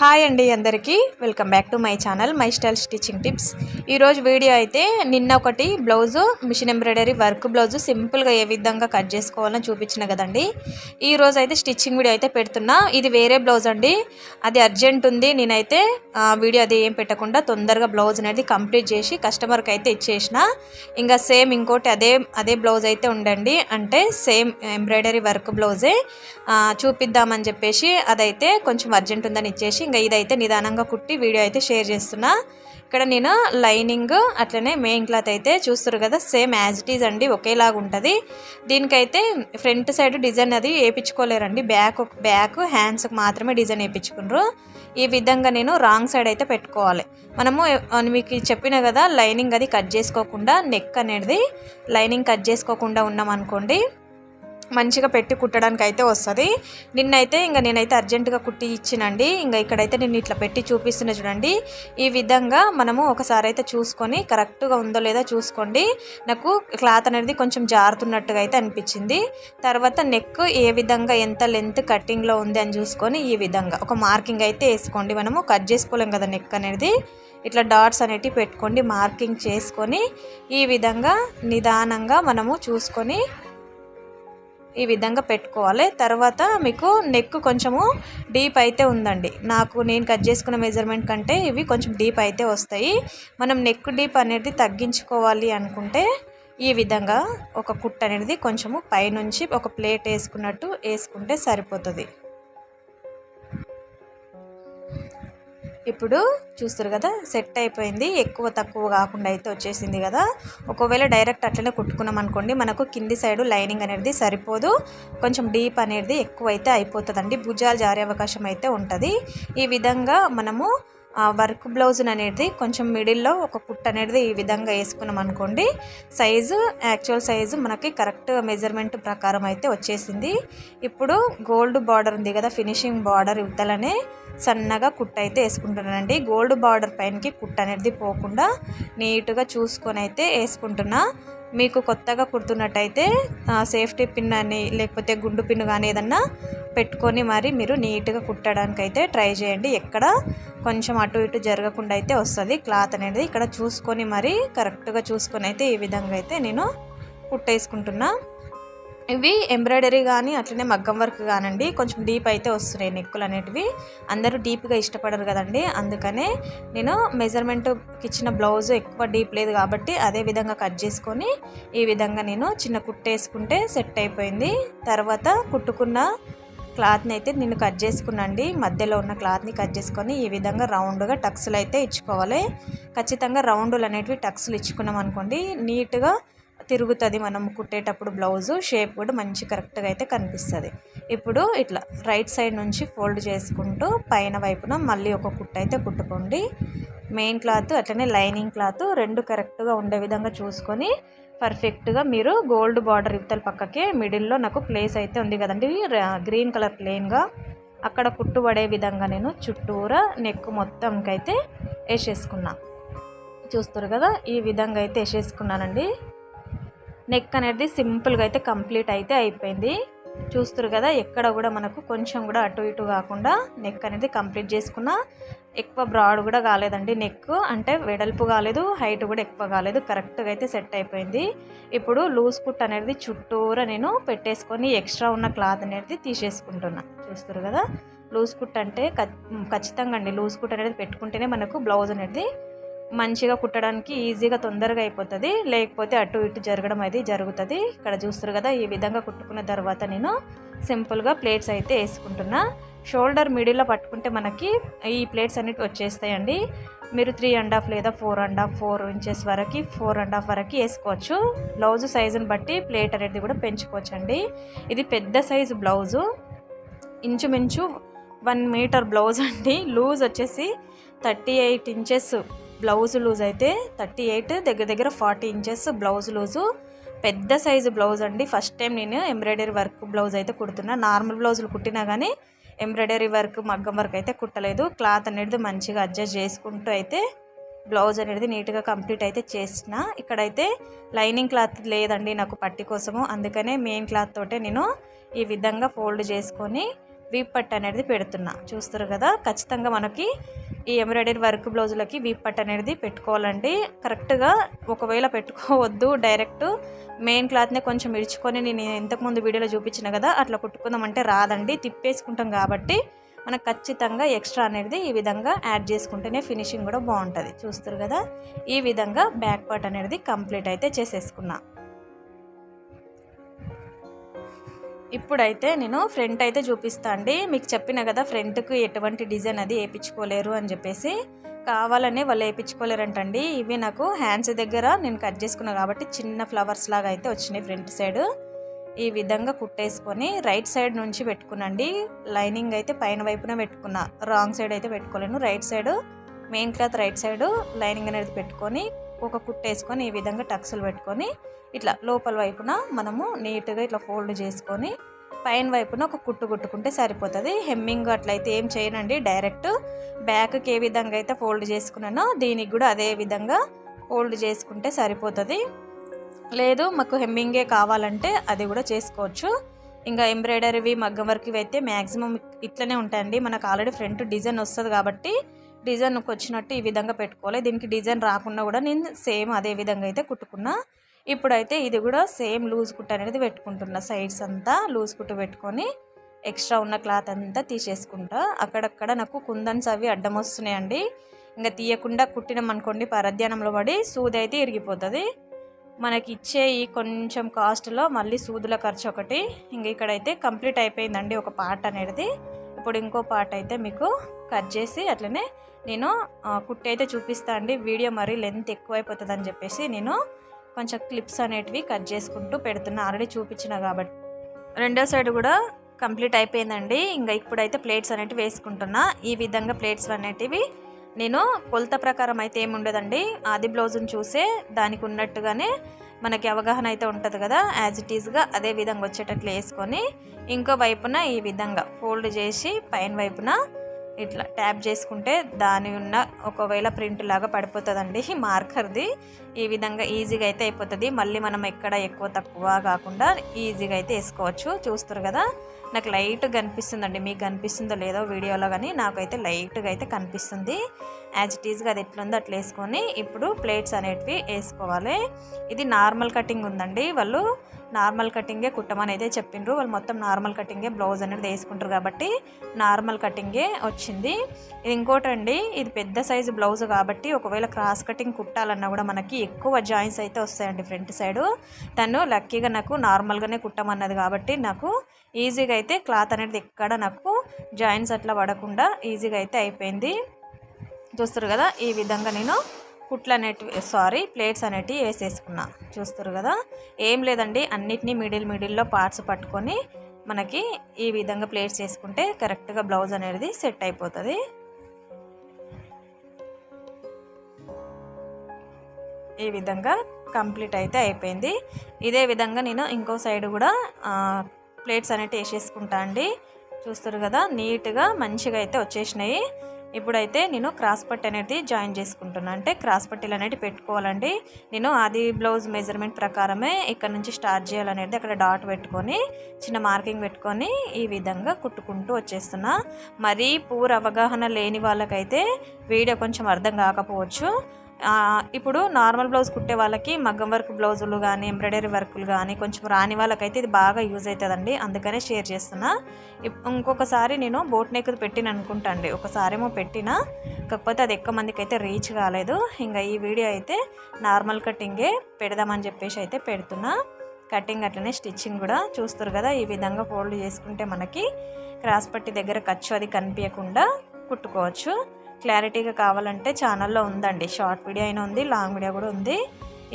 Hi అండి అందరికీ. Welcome back to my channel my style stitching tips ఈరోజు video అయితే నిన్న ఒకటి blouse machine embroidery work blouse సింపుల్గా ఏ విధంగా కట్ చేసుకోవాలని చూపించిన కదండి. ఈరోజు అయితే స్టిచ్చింగ్ వీడియో అయితే పెడుతున్నా. ఇది వేరే బ్లౌజ్ అండి. అది అర్జెంట్ ఉంది. నేనైతే వీడియో అది ఏం పెట్టకుండా తొందరగా బ్లౌజ్ అనేది కంప్లీట్ చేసి కస్టమర్కి అయితే ఇచ్చేసిన. ఇంకా సేమ్ ఇంకోటి అదే అదే బ్లౌజ్ అయితే ఉండండి అంటే సేమ్ ఎంబ్రాయిడరీ వర్క్ బ్లౌజే. చూపిద్దామని చెప్పేసి అదైతే కొంచెం అర్జెంట్ ఉందని ఇచ్చేసి ఇంకా ఇదైతే నిదానంగా కుట్టి వీడియో అయితే షేర్ చేస్తున్నా. ఇక్కడ నేను లైనింగ్ అట్లనే మెయిన్ క్లాత్ అయితే చూస్తారు కదా సేమ్ యాజ్ ఇట్ ఈజ్ అండి ఒకేలాగా ఉంటుంది. దీనికైతే ఫ్రంట్ సైడ్ డిజైన్ అది వేయించుకోలేరండి బ్యాక్ బ్యాక్ హ్యాండ్స్కి మాత్రమే డిజైన్ వేయించుకున్నారు ఈ విధంగా నేను రాంగ్ సైడ్ అయితే పెట్టుకోవాలి. మనము మీకు చెప్పిన కదా లైనింగ్ అది కట్ చేసుకోకుండా నెక్ అనేది లైనింగ్ కట్ చేసుకోకుండా ఉన్నాం అనుకోండి మంచిగా పెట్టి కుట్టడానికి అయితే వస్తుంది. నిన్నైతే ఇంకా నేనైతే అర్జెంటుగా కుట్టి ఇచ్చినండి. ఇంకా ఇక్కడైతే నేను ఇట్లా పెట్టి చూపిస్తున్నా చూడండి. ఈ విధంగా మనము ఒకసారి అయితే చూసుకొని కరెక్ట్గా ఉందో లేదో చూసుకోండి. నాకు క్లాత్ అనేది కొంచెం జారుతున్నట్టుగా అయితే అనిపించింది. తర్వాత నెక్ ఏ విధంగా ఎంత లెంత్ కటింగ్లో ఉంది అని చూసుకొని ఈ విధంగా ఒక మార్కింగ్ అయితే వేసుకోండి. మనము కట్ చేసుకోలేం కదా నెక్ అనేది. ఇట్లా డాట్స్ అనేటివి పెట్టుకోండి మార్కింగ్ చేసుకొని ఈ విధంగా నిదానంగా మనము చూసుకొని ఈ విధంగా పెట్టుకోవాలి. తర్వాత మీకు నెక్ కొంచెము డీప్ అయితే ఉందండి. నాకు నేను కట్ చేసుకున్న మెజర్మెంట్ కంటే ఇవి కొంచెం డీప్ అయితే వస్తాయి. మనం నెక్ డీప్ అనేది తగ్గించుకోవాలి అనుకుంటే ఈ విధంగా ఒక కుట్ అనేది కొంచెము పైనుంచి ఒక ప్లేట్ వేసుకున్నట్టు వేసుకుంటే సరిపోతుంది. ఇప్పుడు చూస్తారు కదా సెట్ అయిపోయింది. ఎక్కువ తక్కువ కాకుండా అయితే వచ్చేసింది కదా. ఒకవేళ డైరెక్ట్ అట్లనే కుట్టుకున్నాం అనుకోండి మనకు కింది సైడ్ లైనింగ్ అనేది సరిపోదు. కొంచెం డీప్ అనేది ఎక్కువ అయితే అయిపోతుందండి. భుజాలు జారే అవకాశం అయితే ఉంటుంది. ఈ విధంగా మనము వర్క్ బ్లౌజ్ అనేది కొంచెం మిడిల్లో ఒక కుట్ అనేది ఈ విధంగా వేసుకున్నాం అనుకోండి. సైజు యాక్చువల్ సైజు మనకి కరెక్ట్ మెజర్మెంట్ ప్రకారం అయితే వచ్చేసింది. ఇప్పుడు గోల్డ్ బార్డర్ ఉంది కదా ఫినిషింగ్ బార్డర్ ఇవతలనే సన్నగా కుట్ అయితే వేసుకుంటున్నానండి. గోల్డ్ బార్డర్ పైనకి కుట్ అనేది పోకుండా నీట్గా చూసుకొని అయితే వేసుకుంటున్నా. మీకు కొత్తగా కుడుతున్నట్టయితే సేఫ్టీ పిన్ అని లేకపోతే గుండు పిన్ కానీ ఏదన్నా పెట్టుకొని మరి మీరు నీట్గా కుట్టడానికి అయితే ట్రై చేయండి. ఎక్కడ కొంచెం అటు ఇటు జరగకుండా అయితే వస్తుంది. క్లాత్ అనేది ఇక్కడ చూసుకొని మరి కరెక్ట్గా చూసుకొని అయితే ఈ విధంగా అయితే నేను కుట్టేసుకుంటున్నా. ఇవి ఎంబ్రాయిడరీ కానీ అట్లనే మగ్గం వర్క్ కానండి. కొంచెం డీప్ అయితే వస్తున్నాయి నెక్కులు అనేటివి. అందరూ డీప్గా ఇష్టపడరు కదండి. అందుకనే నేను మెజర్మెంట్కి ఇచ్చిన బ్లౌజ్ ఎక్కువ డీప్ లేదు కాబట్టి అదే విధంగా కట్ చేసుకొని ఈ విధంగా నేను చిన్న కుట్టేసుకుంటే సెట్ అయిపోయింది. తర్వాత కుట్టుకున్న క్లాత్ని అయితే నేను కట్ చేసుకున్నాండి మధ్యలో ఉన్న క్లాత్ని కట్ చేసుకొని ఈ విధంగా రౌండ్గా టక్స్లు అయితే ఇచ్చుకోవాలి. ఖచ్చితంగా రౌండ్లు అనేటివి టక్స్లు ఇచ్చుకున్నాం అనుకోండి నీట్గా తిరుగుతుంది మనం కుట్టేటప్పుడు బ్లౌజు షేప్ కూడా మంచి కరెక్ట్గా అయితే కనిపిస్తుంది. ఇప్పుడు ఇట్లా రైట్ సైడ్ నుంచి ఫోల్డ్ చేసుకుంటూ పైన వైపున మళ్ళీ ఒక కుట్ట అయితే కుట్టుకోండి. మెయిన్ క్లాత్ అట్లనే లైనింగ్ క్లాత్ రెండు కరెక్ట్గా ఉండే విధంగా చూసుకొని పర్ఫెక్ట్గా మీరు గోల్డ్ బార్డర్ ఇవతల పక్కకే మిడిల్లో నాకు ప్లేస్ అయితే ఉంది కదండి. గ్రీన్ కలర్ ప్లెయిన్గా అక్కడ కుట్టుబడే విధంగా నేను చుట్టూరా నెక్ మొత్తంకైతే వేసేసుకున్నా. చూస్తారు కదా ఈ విధంగా అయితే వేసేసుకున్నానండి. నెక్ అనేది సింపుల్గా అయితే కంప్లీట్ అయితే అయిపోయింది. చూస్తారు కదా ఎక్కడ కూడా మనకు కొంచెం కూడా అటు ఇటు కాకుండా నెక్ అనేది కంప్లీట్ చేసుకున్న ఎక్కువ బ్రాడ్ కూడా కాలేదండి నెక్. అంటే వెడల్పు కాలేదు హైట్ కూడా ఎక్కువ కాలేదు కరెక్ట్గా అయితే సెట్ అయిపోయింది. ఇప్పుడు లూజ్ కుట్ అనేది చుట్టూరా నేను పెట్టేసుకొని ఎక్స్ట్రా ఉన్న క్లాత్ అనేది తీసేసుకుంటున్నా. చూస్తారు కదా లూజ్ కుట్ అంటే ఖచ్చితంగా అండి లూజ్ కుట్ అనేది పెట్టుకుంటేనే మనకు బ్లౌజ్ అనేది మంచిగా కుట్టడానికి ఈజీగా తొందరగా అయిపోతుంది. లేకపోతే అటు ఇటు జరగడం అది జరుగుతుంది. ఇక్కడ చూస్తారు కదా ఈ విధంగా కుట్టుకున్న తర్వాత నేను సింపుల్గా ప్లేట్స్ అయితే వేసుకుంటున్నా. షోల్డర్ మిడిల్లో పట్టుకుంటే మనకి ఈ ప్లేట్స్ అన్నిటి వచ్చేస్తాయండి. మీరు త్రీ అండ్ హాఫ్ లేదా four and half four inches వరకు ఫోర్ అండ్ హాఫ్ వరకు వేసుకోవచ్చు. బ్లౌజ్ సైజుని బట్టి ప్లేట్ అనేది కూడా పెంచుకోవచ్చు అండి ఇది పెద్ద సైజు బ్లౌజు. ఇంచుమించు వన్ మీటర్ బ్లౌజ్ అండి. లూజ్ వచ్చేసి thirty eight inches blouse loose అయితే థర్టీ ఎయిట్ దగ్గర దగ్గర ఫార్టీ ఇంచెస్ బ్లౌజ్ లూజు. పెద్ద సైజు బ్లౌజ్ అండి. ఫస్ట్ టైం నేను ఎంబ్రాయిడరీ వర్క్ బ్లౌజ్ అయితే కుడుతున్నా. నార్మల్ బ్లౌజులు కుట్టినా కానీ ఎంబ్రాయిడరీ వర్క్ మగ్గం వర్క్ అయితే కుట్టలేదు. క్లాత్ అనేది మంచిగా అడ్జస్ట్ చేసుకుంటూ అయితే బ్లౌజ్ అనేది నీట్గా కంప్లీట్ అయితే చేసిన. ఇక్కడైతే లైనింగ్ క్లాత్ లేదండి నాకు పట్టి కోసము. అందుకనే మెయిన్ క్లాత్ తోటే నేను ఈ విధంగా ఫోల్డ్ చేసుకొని వీప్ పట్ అనేది పెడుతున్నా. చూస్తారు కదా ఖచ్చితంగా మనకి ఈ ఎంబ్రాయిడరీ వర్క్ బ్లౌజులకి వీప్ పట్ అనేది పెట్టుకోవాలండి. కరెక్ట్గా ఒకవేళ పెట్టుకోవద్దు డైరెక్ట్ మెయిన్ క్లాత్నే కొంచెం ఇడుచుకొని నేను ఇంతకుముందు వీడియోలో చూపించిన కదా అట్లా కుట్టుకుందామంటే రాదండి. తిప్పేసుకుంటాం కాబట్టి మనకు ఖచ్చితంగా ఎక్స్ట్రా అనేది ఈ విధంగా యాడ్ చేసుకుంటేనే ఫినిషింగ్ కూడా బాగుంటుంది. చూస్తారు కదా ఈ విధంగా బ్యాక్ పార్ట్ అనేది కంప్లీట్ అయితే చేసేసుకున్నాను ఇప్పుడైతే నేను ఫ్రంట్ అయితే చూపిస్తా అండి. మీకు చెప్పిన కదా ఫ్రంట్కి ఎటువంటి డిజైన్ అది వేయించుకోలేరు అని చెప్పేసి. కావాలని వాళ్ళు వేయించుకోలేరంటండి. ఇవి నాకు హ్యాండ్స్ దగ్గర నేను కట్ చేసుకున్నా కాబట్టి చిన్న ఫ్లవర్స్ లాగా అయితే వచ్చినాయి ఫ్రంట్ సైడ్. ఈ విధంగా కుట్టేసుకొని రైట్ సైడ్ నుంచి పెట్టుకునండి లైనింగ్ అయితే పైన వైపున పెట్టుకున్నా. రాంగ్ సైడ్ అయితే పెట్టుకోలేను. Right side main cloth right side lining అనేది పెట్టుకొని ఒక కుట్టేసుకొని ఈ విధంగా టక్స్లు పెట్టుకొని ఇట్లా లోపల వైపున మనము నీట్గా ఇట్లా ఫోల్డ్ చేసుకొని పైన వైపున ఒక కుట్టు కుట్టుకుంటే సరిపోతుంది. హెమ్మింగ్ అట్లయితే ఏం చేయనండి. డైరెక్ట్ బ్యాక్కి ఏ విధంగా అయితే ఫోల్డ్ చేసుకున్నానో దీనికి కూడా అదే విధంగా ఫోల్డ్ చేసుకుంటే సరిపోతుంది. లేదు మాకు హెమ్మింగే కావాలంటే అది కూడా చేసుకోవచ్చు. ఇంకా ఎంబ్రాయిడరీవి మగ్గం వర్క్వి అయితే మ్యాక్సిమం ఇట్లనే ఉంటాయండి. మనకు ఆల్రెడీ ఫ్రంట్ డిజైన్ వస్తుంది కాబట్టి డిజైన్కి వచ్చినట్టు ఈ విధంగా పెట్టుకోవాలి. దీనికి డిజైన్ రాకుండా కూడా నేను సేమ్ అదే విధంగా అయితే కుట్టుకున్నా. ఇప్పుడైతే ఇది కూడా సేమ్ లూజ్ కుట్టు అనేది పెట్టుకుంటున్నా. సైడ్స్ అంతా లూజ్ కుట్టు పెట్టుకొని ఎక్స్ట్రా ఉన్న క్లాత్ అంతా తీసేసుకుంటా. అక్కడక్కడ నాకు కుందన్స్ అవి అడ్డం వస్తున్నాయండి. ఇంకా తీయకుండా కుట్టినాం అనుకోండి పరధ్యానంలో పడి సూది అయితే ఇరిగిపోతుంది. మనకి ఇచ్చే ఈ కొంచెం కాస్ట్లో మళ్ళీ సూదుల ఖర్చు ఒకటి. ఇంక ఇక్కడైతే కంప్లీట్ అయిపోయిందండి ఒక పార్ట్ అనేది. ఇప్పుడు ఇంకో పార్ట్ అయితే మీకు కట్ చేసి అట్లనే నేను కుట్టి అయితే చూపిస్తా అండి. వీడియో మరీ లెంత్ ఎక్కువైపోతుంది అని చెప్పేసి నేను కొంచెం క్లిప్స్ అనేటివి కట్ చేసుకుంటూ పెడుతున్నా. ఆల్రెడీ చూపించిన కాబట్టి. రెండో సైడ్ కూడా కంప్లీట్ అయిపోయిందండి. ఇంకా ఇప్పుడైతే ప్లేట్స్ అనేటివి వేసుకుంటున్నా. ఈ విధంగా ప్లేట్స్ అనేటివి నేను కొలత ప్రకారం అయితే ఏముండదండి ఆది బ్లౌజ్ని చూసే దానికి ఉన్నట్టుగానే మనకి అవగాహన అయితే ఉంటుంది కదా. యాజ్ ఇట్ ఈజ్గా అదే విధంగా వచ్చేటట్లు వేసుకొని ఇంకో వైపున ఈ విధంగా ఫోల్డ్ చేసి పైన వైపున ఇట్లా ట్యాప్ చేసుకుంటే దాని ఉన్న ఒకవేళ ప్రింట్ లాగా పడిపోతుందండి మార్కర్ది. ఈ విధంగా ఈజీగా అయితే అయిపోతుంది. మళ్ళీ మనం ఎక్కడ ఎక్కువ తక్కువ కాకుండా ఈజీగా అయితే వేసుకోవచ్చు. చూస్తారు కదా? నాకు లైట్గా కనిపిస్తుందండి. మీకు కనిపిస్తుందో లేదో వీడియోలో కానీ నాకైతే లైట్గా అయితే కనిపిస్తుంది. యాజ్ ఇట్ ఈజ్గా అది ఎట్లుందో అట్లా వేసుకొని ఇప్పుడు ప్లేట్స్ అనేటివి వేసుకోవాలి. ఇది నార్మల్ కటింగ్ ఉందండి. వాళ్ళు నార్మల్ కటింగే కుట్టమని అయితే చెప్పిండ్రు. వాళ్ళు మొత్తం నార్మల్ కటింగే బ్లౌజ్ అనేది వేసుకుంటారు కాబట్టి నార్మల్ కటింగే వచ్చింది. ఇది ఇంకోటండి ఇది పెద్ద సైజు బ్లౌజ్ కాబట్టి ఒకవేళ క్రాస్ కటింగ్ కుట్టాలన్నా కూడా మనకి ఎక్కువ జాయింట్స్ అయితే వస్తాయండి ఫ్రంట్ సైడు తను లక్కీగా నాకు నార్మల్గానే కుట్టమన్నది కాబట్టి నాకు ఈజీగా అయితే క్లాత్ అనేది ఎక్కడ నాకు జాయింట్స్ అట్లా పడకుండా ఈజీగా అయితే అయిపోయింది. చూస్తారు కదా? ఈ విధంగా నేను కుట్లు అనేటివి సారీ ప్లేట్స్ అనేటివి వేసేసుకున్నా. చూస్తారు కదా? ఏం లేదండి అన్నిటినీ మిడిల్ మిడిల్లో పార్ట్స్ పట్టుకొని మనకి ఈ విధంగా ప్లేట్స్ వేసుకుంటే కరెక్ట్గా బ్లౌజ్ అనేది సెట్ అయిపోతుంది. ఈ విధంగా కంప్లీట్ అయితే అయిపోయింది. ఇదే విధంగా నేను ఇంకో సైడ్ కూడా ప్లేట్స్ అనేవి వేసేసుకుంటా అండి. చూస్తారు కదా? నీట్గా మంచిగా అయితే వచ్చేసినాయి. ఇప్పుడైతే నేను క్రాస్ పట్టి అనేది జాయిన్ చేసుకుంటున్నాను అంటే క్రాస్ పట్టీలు అనేది పెట్టుకోవాలండి. నేను అది బ్లౌజ్ మెజర్మెంట్ ప్రకారమే ఇక్కడ నుంచి స్టార్ట్ చేయాలనేది అక్కడ డాట్ పెట్టుకొని చిన్న మార్కింగ్ పెట్టుకొని ఈ విధంగా కుట్టుకుంటూ వచ్చేస్తున్నా. మరీ పూర్ అవగాహన లేని వాళ్ళకైతే వీడియో కొంచెం అర్థం కాకపోవచ్చు. ఇప్పుడు నార్మల్ బ్లౌజ్ కుట్టే వాళ్ళకి మగ్గం వర్క్ బ్లౌజులు కానీ ఎంబ్రాయిడరీ వర్కులు కానీ కొంచెం రాని వాళ్ళకైతే ఇది బాగా యూజ్ అవుతుందండి అందుకనే షేర్ చేస్తున్నా. ఇంకొకసారి నేను బోట్ నెక్ పెట్టిన అనుకుంటా అండి. ఒకసారేమో పెట్టిన కాకపోతే అది ఎక్కువ మందికి అయితే రీచ్ కాలేదు. ఇంకా ఈ వీడియో అయితే నార్మల్ కటింగే పెడదామని చెప్పేసి అయితే పెడుతున్నా. కటింగ్ అట్లనే స్టిచ్చింగ్ కూడా చూస్తారు కదా ఈ విధంగా ఫోల్డ్ చేసుకుంటే మనకి క్రాస్ పట్టి దగ్గర ఖర్చు అది కనిపించకుండా కుట్టుకోవచ్చు. క్లారిటీగా కావాలంటే ఛానల్లో ఉందండి. షార్ట్ వీడియో అయినా ఉంది లాంగ్ వీడియో కూడా ఉంది.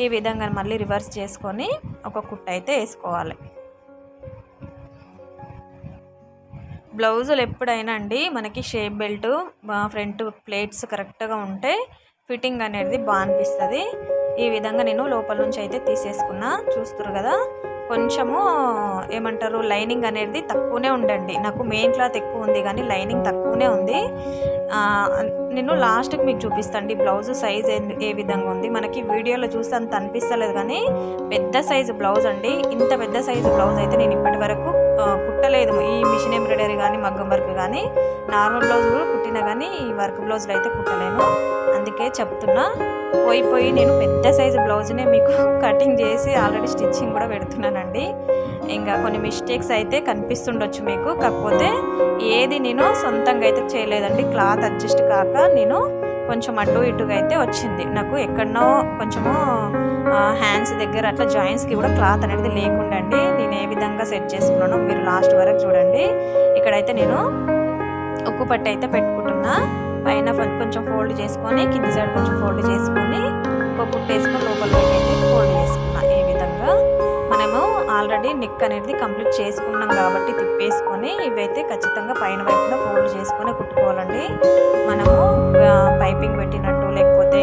ఈ విధంగా మళ్ళీ రివర్స్ చేసుకొని ఒక కుట్ట అయితే వేసుకోవాలి. బ్లౌజులు ఎప్పుడైనా అండి మనకి షేప్ బెల్ట్ ఫ్రంట్ ప్లేట్స్ కరెక్ట్గా ఉంటే ఫిట్టింగ్ అనేది బాగా అనిపిస్తుంది. ఈ విధంగా నేను లోపల నుంచి అయితే తీసేసుకున్నా. చూస్తురు కదా? కొంచెము ఏమంటారు లైనింగ్ అనేది తక్కువనే ఉండండి. నాకు మెయిన్ క్లాత్ ఎక్కువ ఉంది కానీ లైనింగ్ తక్కువనే ఉంది. నేను లాస్ట్కి మీకు చూపిస్తాండి బ్లౌజ్ సైజ్ ఏ విధంగా ఉంది? మనకి వీడియోలో చూస్తే అంత అనిపిస్తలేదు కానీ పెద్ద సైజు బ్లౌజ్ అండి. ఇంత పెద్ద సైజు బ్లౌజ్ అయితే నేను ఇప్పటి వరకు కుట్టలేదు. ఈ మిషన్ ఎంబ్రాయిడరీ కానీ మగ్గం వర్క్ కానీ నార్మల్ బ్లౌజ్ కూడా కుట్టినా కానీ ఈ వర్క్ బ్లౌజ్లో అయితే కుట్టలేను. అందుకే చెప్తున్నా పోయి పోయి నేను పెద్ద సైజు బ్లౌజ్నే మీకు కటింగ్ చేసి ఆల్రెడీ స్టిచ్చింగ్ కూడా పెడుతున్నానండి. ఇంకా కొన్ని మిస్టేక్స్ అయితే కనిపిస్తుండొచ్చు మీకు. కాకపోతే ఏది నేను సొంతంగా అయితే చేయలేదండి. క్లాత్ అడ్జస్ట్ కాక నేను కొంచెం అటు ఇటుగా అయితే వచ్చింది. నాకు ఎక్కడనో కొంచెము హ్యాండ్స్ దగ్గర అట్లా జాయింట్స్కి కూడా క్లాత్ అనేది లేకుండా అండి నేను ఏ విధంగా సెట్ చేసుకున్నానో మీరు లాస్ట్ వరకు చూడండి. ఇక్కడైతే నేను ఉక్కు పట్టి అయితే పెట్టుకుంటున్నా. పైన కొంచెం ఫోల్డ్ చేసుకొని కింది సైడ్ కొంచెం ఫోల్డ్ చేసుకొని ఒక కుట్టు వేసుకొని లోపల ఫోల్డ్ చేసుకున్నా ఈ విధంగా. మనము ఆల్రెడీ నెక్ అనేది కంప్లీట్ చేసుకున్నాం కాబట్టి తిప్పేసుకొని ఇవైతే ఖచ్చితంగా పైన వైపున ఫోల్డ్ చేసుకొని కుట్టుకోవాలండి. మనము పైపింగ్ పెట్టినట్టు లేకపోతే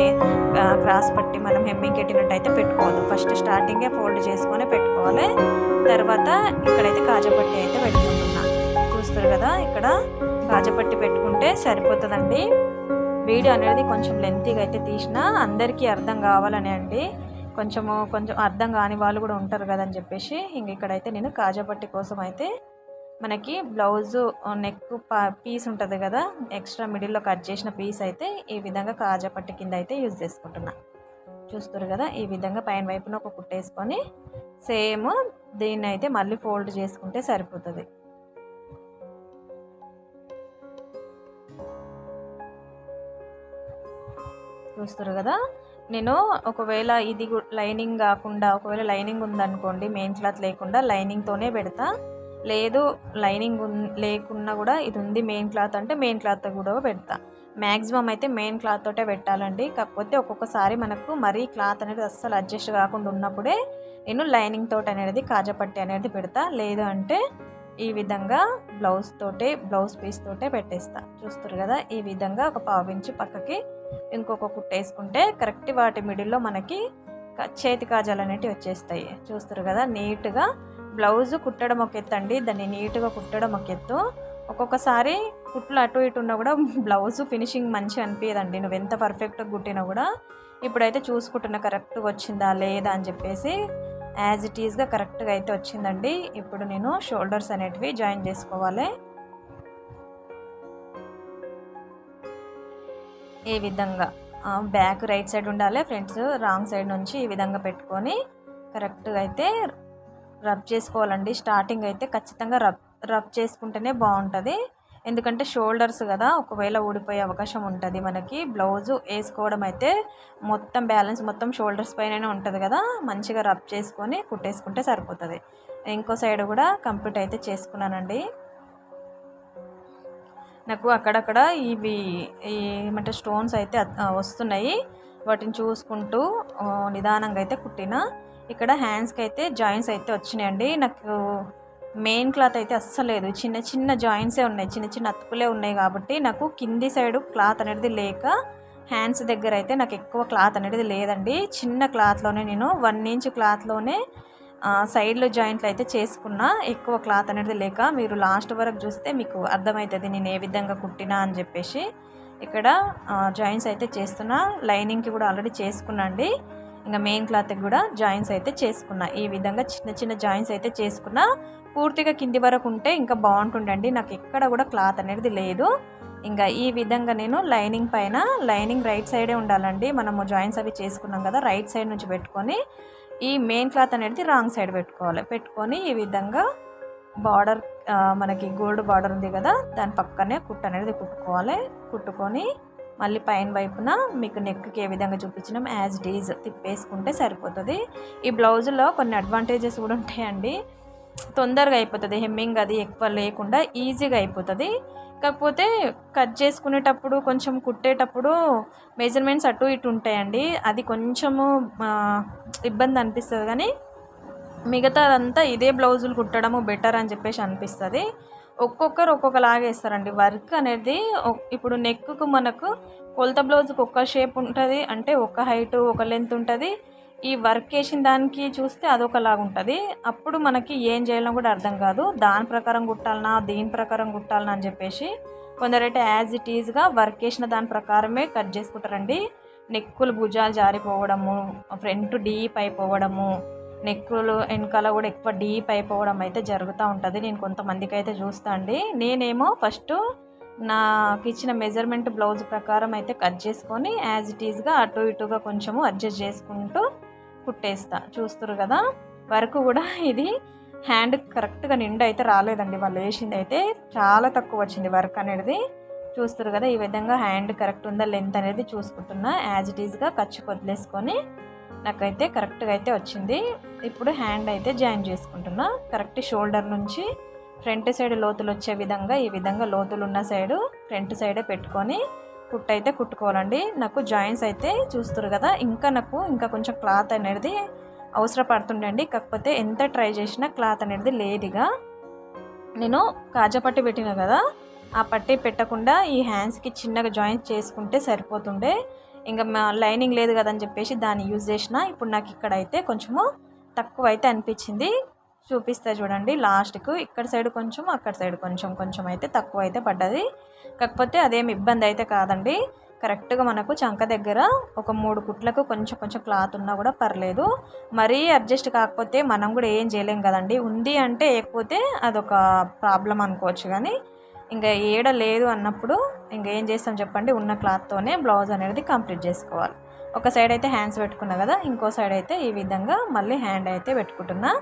క్రాస్ పట్టి మనం హెమ్మింగ్ కట్టినట్టయితే అయితే పెట్టుకోవద్దు. ఫస్ట్ స్టార్టింగే ఫోల్డ్ చేసుకొని పెట్టుకోవాలి. తర్వాత ఇక్కడైతే కాజపట్టి అయితే పెట్టుకుంటున్నా. చూస్తారు కదా ఇక్కడ కాజపట్టి పెట్టుకుంటే సరిపోతుందండి. వీడియో అనేది కొంచెం లెంతీగా అయితే తీసినా అందరికీ అర్థం కావాలని అండి. కొంచెము కొంచెం అర్థం కాని వాళ్ళు కూడా ఉంటారు కదని చెప్పేసి ఇంక ఇక్కడైతే నేను కాజాపట్టి కోసం అయితే మనకి బ్లౌజు నెక్ పీస్ ఉంటుంది కదా ఎక్స్ట్రా మిడిల్లో కట్ చేసిన పీస్ అయితే ఈ విధంగా కాజా పట్టి కింద అయితే యూజ్ చేసుకుంటున్నా. చూస్తారు కదా ఈ విధంగా పైన వైపున ఒక కుట్టేసుకొని సేమ్ దీన్ని అయితే మళ్ళీ ఫోల్డ్ చేసుకుంటే సరిపోతుంది. చూస్తారు కదా నేను ఒకవేళ ఇది లైనింగ్ కాకుండా ఒకవేళ లైనింగ్ ఉందనుకోండి మెయిన్ క్లాత్ లేకుండా లైనింగ్తోనే పెడతా. లేదు లైనింగ్ ఉన్ లేకున్నా కూడా ఇది ఉంది మెయిన్ క్లాత్ అంటే మెయిన్ క్లాత్ కూడా పెడతా. మ్యాక్సిమం అయితే మెయిన్ క్లాత్ తోటే పెట్టాలండి. కాకపోతే ఒక్కొక్కసారి మనకు మరీ క్లాత్ అనేది అస్సలు అడ్జస్ట్ కాకుండా ఉన్నప్పుడే నేను లైనింగ్ తోటి అనేది కాజపట్టి అనేది పెడతా. లేదు అంటే ఈ విధంగా బ్లౌజ్ తోటే బ్లౌజ్ పీస్ తోటే పెట్టేస్తా. చూస్తారు కదా ఈ విధంగా ఒక పావు పక్కకి ఇంకొక కుట్ట వేసుకుంటే కరెక్ట్ వాటి మిడిల్లో మనకి చేతి కాజాలు అనేటివి వచ్చేస్తాయి. చూస్తారు కదా నీట్గా బ్లౌజ్ కుట్టడం ఒక ఎత్తు అండి. దాన్ని నీట్గా కుట్టడం ఒక ఎత్తు. ఒక్కొక్కసారి కుట్లు అటు ఇటు ఉన్నా కూడా బ్లౌజ్ ఫినిషింగ్ మంచిగా అనిపించదండి నువ్వు ఎంత పర్ఫెక్ట్గా కుట్టినా కూడా. ఇప్పుడైతే చూసుకుంటున్నా కరెక్ట్గా వచ్చిందా లేదా అని చెప్పేసి యాజ్ ఇట్ ఈస్గా కరెక్ట్గా అయితే వచ్చిందండి. ఇప్పుడు నేను షోల్డర్స్ అనేటివి జాయిన్ చేసుకోవాలి. ఈ విధంగా? బ్యాక్ రైట్ సైడ్ ఉండాలి ఫ్రంట్స్ రాంగ్ సైడ్ నుంచి ఈ విధంగా పెట్టుకొని కరెక్ట్గా అయితే రబ్ చేసుకోవాలండి. స్టార్టింగ్ అయితే ఖచ్చితంగా రబ్ రబ్ చేసుకుంటేనే బాగుంటుంది. ఎందుకంటే షోల్డర్స్ కదా ఒకవేళ ఊడిపోయే అవకాశం ఉంటుంది మనకి. బ్లౌజు వేసుకోవడం అయితే మొత్తం బ్యాలెన్స్ మొత్తం షోల్డర్స్ పైననే ఉంటుంది కదా మంచిగా రబ్ చేసుకొని కుట్టేసుకుంటే సరిపోతుంది. ఇంకో సైడ్ కూడా కంప్లీట్ అయితే చేసుకున్నానండి. నాకు అక్కడక్కడ ఇవి ఈ ఏమంటే స్టోన్స్ అయితే వస్తున్నాయి. వాటిని చూసుకుంటూ నిదానంగా అయితే కుట్టిన ఇక్కడ హ్యాండ్స్కి అయితే జాయింట్స్ అయితే వచ్చినాయండి. నాకు మెయిన్ క్లాత్ అయితే అస్సలు లేదు. చిన్న చిన్న జాయింట్సే ఉన్నాయి. చిన్న చిన్న అతుకులే ఉన్నాయి కాబట్టి నాకు కింది సైడ్ క్లాత్ అనేది లేక హ్యాండ్స్ దగ్గర అయితే నాకు ఎక్కువ క్లాత్ అనేది లేదండి. చిన్న క్లాత్లోనే నేను వన్ ఇంచ్ క్లాత్లోనే సైడ్లో జాయింట్లు అయితే చేసుకున్నా ఎక్కువ క్లాత్ అనేది లేక. మీరు లాస్ట్ వరకు చూస్తే మీకు అర్థమవుతుంది నేను ఏ విధంగా కుట్టినా అని చెప్పేసి. ఇక్కడ జాయింట్స్ అయితే చేస్తున్నా. లైనింగ్కి కూడా ఆల్రెడీ చేసుకున్నా ఇంకా మెయిన్ క్లాత్కి కూడా జాయింట్స్ అయితే చేసుకున్నా. ఈ విధంగా చిన్న చిన్న జాయింట్స్ అయితే చేసుకున్నా. పూర్తిగా కింది వరకు ఉంటే ఇంకా బాగుంటుండండి. నాకు ఎక్కడ కూడా క్లాత్ అనేది లేదు. ఇంకా ఈ విధంగా నేను లైనింగ్ పైన లైనింగ్ రైట్ సైడే ఉండాలండి. మనము జాయింట్స్ అవి చేసుకున్నాం కదా రైట్ సైడ్ నుంచి పెట్టుకొని ఈ మెయిన్ క్లాత్ అనేది రాంగ్ సైడ్ పెట్టుకోవాలి. పెట్టుకొని ఈ విధంగా బార్డర్ మనకి గోల్డ్ బార్డర్ ఉంది కదా దాని పక్కనే కుట్టు అనేది కుట్టుకోవాలి. కుట్టుకొని మళ్ళీ పైన వైపున మీకు నెక్కి ఏ విధంగా చూపించినాం? యాజ్ డీజ్ తిప్పేసుకుంటే సరిపోతుంది. ఈ బ్లౌజులో కొన్ని అడ్వాంటేజెస్ కూడా ఉంటాయండి. తొందరగా అయిపోతుంది. హెమ్మింగ్ అది ఎక్కువ లేకుండా ఈజీగా అయిపోతుంది. కాకపోతే కట్ చేసుకునేటప్పుడు కొంచెం కుట్టేటప్పుడు మెజర్మెంట్స్ అటు ఇటు ఉంటాయండి. అది కొంచెము ఇబ్బంది అనిపిస్తుంది. కానీ మిగతాదంతా ఇదే బ్లౌజులు కుట్టడము బెటర్ అని చెప్పేసి అనిపిస్తుంది. ఒక్కొక్కరు ఒక్కొక్కలాగా వేస్తారండి. వర్క్ అనేది ఇప్పుడు నెక్కు మనకు కొలత బ్లౌజ్కి ఒక్క షేప్ ఉంటుంది అంటే ఒక హైట్ ఒక లెంత్ ఉంటుంది. ఈ వర్క్ వేసిన దానికి చూస్తే అదొకలాగా ఉంటుంది. అప్పుడు మనకి ఏం చేయాలో కూడా అర్థం కాదు. దాని ప్రకారం కుట్టాలనా దీని ప్రకారం కుట్టాలనా అని చెప్పేసి కొందరైతే యాజ్ ఇట్ ఈజ్గా వర్క్ వేసిన దాని ప్రకారమే కట్ చేసుకుంటారండి. నెక్కులు భుజాలు జారిపోవడము ఫ్రంట్ డీప్ అయిపోవడము నెక్కులు వెనకాల కూడా ఎక్కువ డీప్ అయిపోవడం అయితే జరుగుతూ ఉంటుంది. నేను కొంతమందికి అయితే చూస్తా అండి. నేనేమో ఫస్ట్ నాకు ఇచ్చిన మెజర్మెంట్ బ్లౌజ్ ప్రకారం అయితే కట్ చేసుకొని యాజ్ ఇట్ ఈజ్గా అటు ఇటుగా కొంచెము అడ్జస్ట్ చేసుకుంటూ కుట్టేస్తా. చూస్తురు కదా? వరకు కూడా ఇది హ్యాండ్ కరెక్ట్గా నిండా అయితే రాలేదండి. వాళ్ళు వేసింది అయితే చాలా తక్కువ వచ్చింది వర్క్ అనేది. చూస్తారు కదా? ఈ విధంగా హ్యాండ్ కరెక్ట్ ఉందా? లెంత్ అనేది చూసుకుంటున్నా. యాజ్ ఇట్ ఈజ్గా ఖర్చు వదిలేసుకొని నాకైతే కరెక్ట్గా అయితే వచ్చింది. ఇప్పుడు హ్యాండ్ అయితే జాయిన్ చేసుకుంటున్నా. కరెక్ట్ షోల్డర్ నుంచి ఫ్రంట్ సైడ్ లోతులు వచ్చే విధంగా ఈ విధంగా లోతులు ఉన్న సైడు ఫ్రంట్ సైడే పెట్టుకొని కుట్ అయితే కుట్టుకోవాలండి. నాకు జాయింట్స్ అయితే చూస్తారు కదా ఇంకా నాకు ఇంకా కొంచెం క్లాత్ అనేది అవసరపడుతుండండి. కాకపోతే ఎంత ట్రై చేసినా క్లాత్ అనేది లేదుగా. నేను కాజా పట్టి పెట్టిన కదా ఆ పట్టి పెట్టకుండా ఈ హ్యాండ్స్కి చిన్నగా జాయింట్ చేసుకుంటే సరిపోతుండే. ఇంకా లైనింగ్ లేదు కదని చెప్పేసి దాన్ని యూజ్ చేసిన ఇప్పుడు నాకు ఇక్కడ అయితే కొంచెము తక్కువ అయితే అనిపించింది. చూపిస్తే చూడండి లాస్ట్కు. ఇక్కడ సైడ్ కొంచెం అక్కడ సైడ్ కొంచెం కొంచెం అయితే తక్కువ అయితే పడ్డది. కాకపోతే అదేం ఇబ్బంది అయితే కాదండి. కరెక్ట్గా మనకు చంక దగ్గర ఒక మూడు కుట్లకు కొంచెం కొంచెం క్లాత్ ఉన్నా కూడా పర్లేదు. మరీ అడ్జస్ట్ కాకపోతే మనం కూడా ఏం చేయలేం కదండి. ఉంది అంటే లేకపోతే అదొక ప్రాబ్లం అనుకోవచ్చు కానీ ఇంకా ఏడ లేదు అన్నప్పుడు ఇంకా ఏం చేస్తాం చెప్పండి? ఉన్న క్లాత్తోనే బ్లౌజ్ అనేది కంప్లీట్ చేసుకోవాలి. ఒక సైడ్ అయితే హ్యాండ్స్ పెట్టుకున్నా కదా ఇంకో సైడ్ అయితే ఈ విధంగా మళ్ళీ హ్యాండ్ అయితే పెట్టుకుంటున్నా.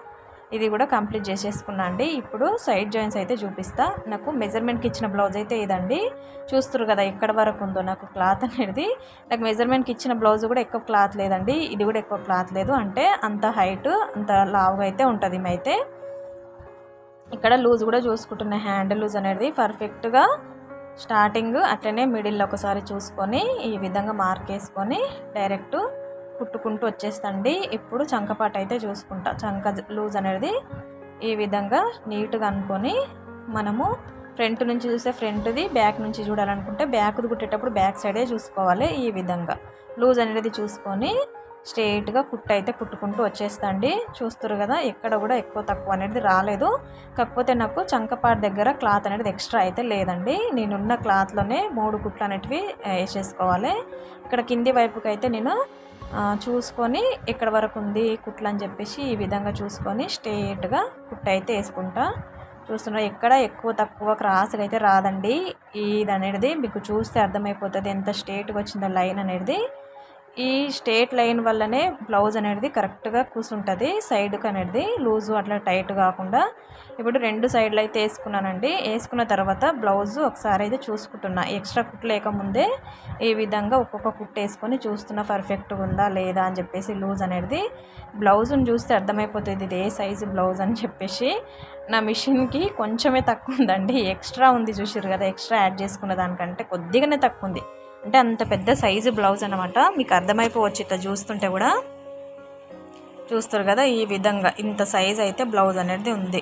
ఇది కూడా కంప్లీట్ చేసేసుకున్నా అండి. ఇప్పుడు సైడ్ జాయింట్స్ అయితే చూపిస్తా. నాకు మెజర్మెంట్కి ఇచ్చిన బ్లౌజ్ అయితే ఇదండి. చూస్తారు కదా ఎక్కడ వరకు ఉందో నాకు క్లాత్ అనేది. నాకు మెజర్మెంట్కి ఇచ్చిన బ్లౌజ్ కూడా ఎక్కువ క్లాత్ లేదండి. ఇది కూడా ఎక్కువ క్లాత్ లేదు. అంటే అంత హైట్ అంత లావుగా అయితే ఉంటుంది అయితే ఇక్కడ లూజ్ కూడా చూసుకుంటున్న హ్యాండ్ లూజ్ అనేది పర్ఫెక్ట్గా స్టార్టింగ్ అట్లనే మిడిల్లో ఒకసారి చూసుకొని ఈ విధంగా మార్క్ వేసుకొని డైరెక్ట్ కుట్టుకుంటూ వచ్చేస్తండి. ఇప్పుడు చంకపాట అయితే చూసుకుంటా. చంక లూజ్ అనేది ఈ విధంగా నీట్గా అనుకొని మనము ఫ్రంట్ నుంచి చూస్తే ఫ్రంట్ది బ్యాక్ నుంచి చూడాలనుకుంటే బ్యాక్ది కుట్టేటప్పుడు బ్యాక్ సైడే చూసుకోవాలి ఈ విధంగా. లూజ్ అనేది చూసుకొని స్ట్రేట్గా కుట్టు అయితే కుట్టుకుంటూ వచ్చేస్తండి. చూస్తారు కదా ఎక్కడ కూడా ఎక్కువ తక్కువ అనేది రాలేదు. కాకపోతే నాకు చంకపాటి దగ్గర క్లాత్ అనేది ఎక్స్ట్రా అయితే లేదండి. నేనున్న క్లాత్లోనే మూడు కుట్లు అనేటివి వేసేసుకోవాలి. ఇక్కడ కింది వైపుకి అయితే నేను చూసుకొని ఎక్కడ వరకు ఉంది కుట్లు అని చెప్పేసి ఈ విధంగా చూసుకొని స్ట్రేట్గా కుట్టు అయితే వేసుకుంటా. చూస్తున్నా ఎక్కడ ఎక్కువ తక్కువ క్రాస్గా అయితే రాదండి. ఇది అనేది మీకు చూస్తే అర్థమైపోతుంది ఎంత స్ట్రేట్గా వచ్చిందో లైన్ అనేది. ఈ స్ట్రేట్ లైన్ వల్లనే బ్లౌజ్ అనేది కరెక్ట్గా కూర్చుంటుంది సైడ్కి అనేది లూజు అట్లా టైట్ కాకుండా. ఇప్పుడు రెండు సైడ్లు అయితే వేసుకున్నానండి వేసుకున్న తర్వాత బ్లౌజ్ ఒకసారి అయితే చూసుకుంటున్నా. ఎక్స్ట్రా కుట్ లేకముందే ఈ విధంగా ఒక్కొక్క కుట్ వేసుకొని చూస్తున్నా పర్ఫెక్ట్గా ఉందా లేదా అని చెప్పేసి లూజ్ అనేది. బ్లౌజ్ని చూస్తే అర్థమైపోతుంది ఇది ఏ సైజు బ్లౌజ్ అని చెప్పేసి. నా మిషన్కి కొంచెమే తక్కువ ఉందండి ఎక్స్ట్రా ఉంది చూసారు కదా ఎక్స్ట్రా యాడ్ చేసుకున్న దానికంటే కొద్దిగానే తక్కువ ఉంది అంటే అంత పెద్ద సైజు బ్లౌజ్ అనమాట మీకు అర్థమైపోవచ్చు ఇట్లా చూస్తుంటే కూడా. చూస్తారు కదా ఈ విధంగా ఇంత సైజ్ అయితే బ్లౌజ్ అనేది ఉంది.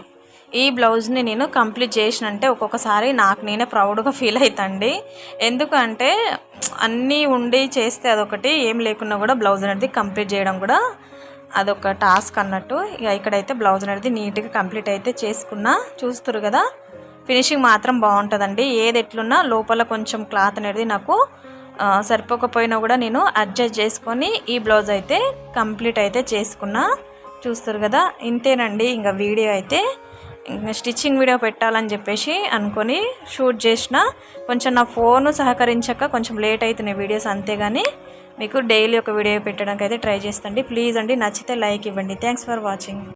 ఈ బ్లౌజ్ని నేను కంప్లీట్ చేసినంటే ఒక్కొక్కసారి నాకు నేనే ప్రౌడ్గా ఫీల్ అవుతండి ఎందుకంటే అన్నీ ఉండి చేస్తే అదొకటి ఏం లేకున్నా కూడా బ్లౌజ్ అనేది కంప్లీట్ చేయడం కూడా అదొక టాస్క్ అన్నట్టు. ఇక ఇక్కడైతే బ్లౌజ్ అనేది నీట్గా కంప్లీట్ అయితే చేసుకున్నా చూస్తారు కదా. ఫినిషింగ్ మాత్రం బాగుంటుందండి. ఏది ఎట్లున్నా లోపల కొంచెం క్లాత్ అనేది నాకు సరిపోకపోయినా కూడా నేను అడ్జస్ట్ చేసుకొని ఈ బ్లౌజ్ అయితే కంప్లీట్ అయితే చేసుకున్నా. చూస్తారు కదా ఇంతేనండి ఇంకా వీడియో అయితే. స్టిచ్చింగ్ వీడియో పెట్టాలని చెప్పేసి అనుకొని షూట్ చేసిన. కొంచెం నా ఫోన్ సహకరించక కొంచెం లేట్ అవుతున్నాయి వీడియోస్ అంతేగాని మీకు డైలీ ఒక వీడియో పెట్టడానికి అయితే ట్రై చేస్తండి. ప్లీజ్ అండి నచ్చితే లైక్ ఇవ్వండి. Thanks for watching